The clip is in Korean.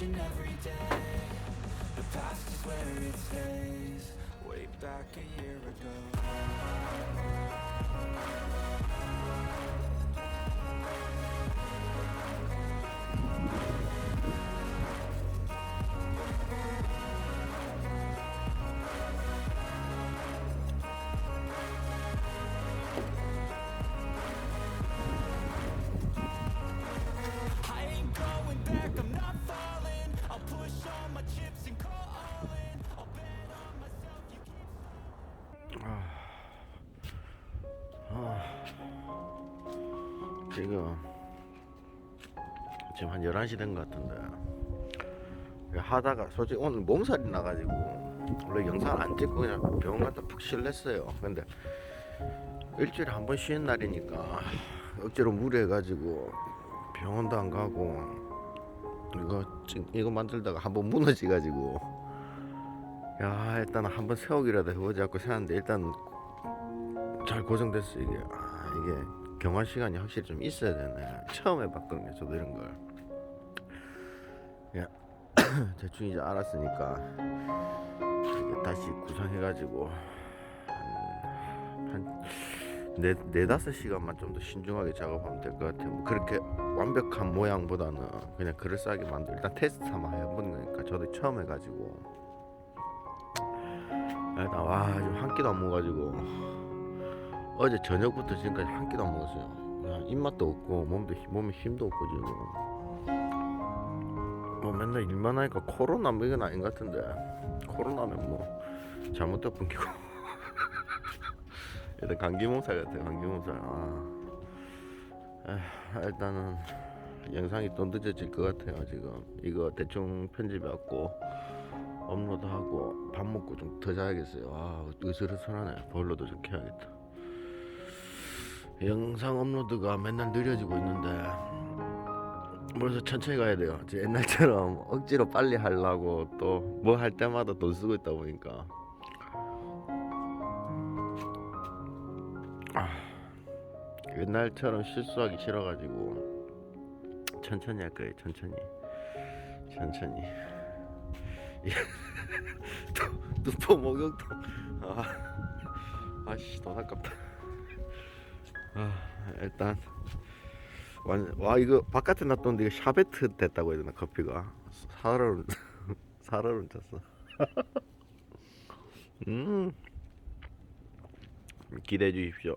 And every day. The past is where it stays. Way back a year ago. 지금 지금 한 11시 된 것 같은데. 하다가 솔직히 오늘 몸살이 나가지고 원래 영상 안 찍고 그냥 병원 갔다 푹 실냈어요. 근데 일주일에 한 번 쉬는 날이니까 억지로 무리해가지고 병원도 안 가고 이거 찍- 이거 만들다가 한 번 무너지가지고. 야 일단 한 번 세우기라도 해보자 고 생각했는데 일단 잘 고정됐어 이게. 아 이게 경화 시간이 확실히 좀 있어야 되네. 처음 해봤거든요 저도 이런 걸. 야, 대충 이제 알았으니까 이제 다시 구상해가지고 한, 네, 네 다섯 시간만 좀 더 신중하게 작업하면 될 것 같아요. 뭐 그렇게 완벽한 모양보다는 그냥 그럴싸하게 만들 일단 테스트 삼아 해보는 거니까 저도 처음 해가지고. 일단 와 지금 한 끼도 안 먹어가지고 어제 저녁부터 지금까지 한 끼도 안 먹었어요. 입맛도 없고 몸도 힘- 몸에 힘도 없고 지금. 뭐 맨날 일만 하니까 코로나 뭐 이건 아닌 것 같은데. 코로나면 뭐 잘못된 뿐이고. 일단 감기 몸살 같아요 감기 몸살. 아. 에휴, 일단은 영상이 또 늦어질 것 같아요 지금. 이거 대충 편집해갖고 업로드하고 밥 먹고 좀 더 자야겠어요. 아 으슬으슬하네. 보일러도 좀 켜야겠다 영상 업로드가 맨날 느려지고 있는데 그래서 천천히 가야 돼요. 옛날처럼 억지로 빨리 하려고 또 뭐 할 때마다 돈 쓰고 있다 보니까 아, 옛날처럼 실수하기 싫어가지고 천천히 할 거예요. 천천히, 천천히. 또 누포 목욕도 아, 아씨 돈 아깝다. 아, 일단 완, 와 이거 바깥에 놔뒀는데 이거 샤베트 됐다고 해야 되나 커피가? 사르르 사르르 쳤어. 음 기대해 주십시오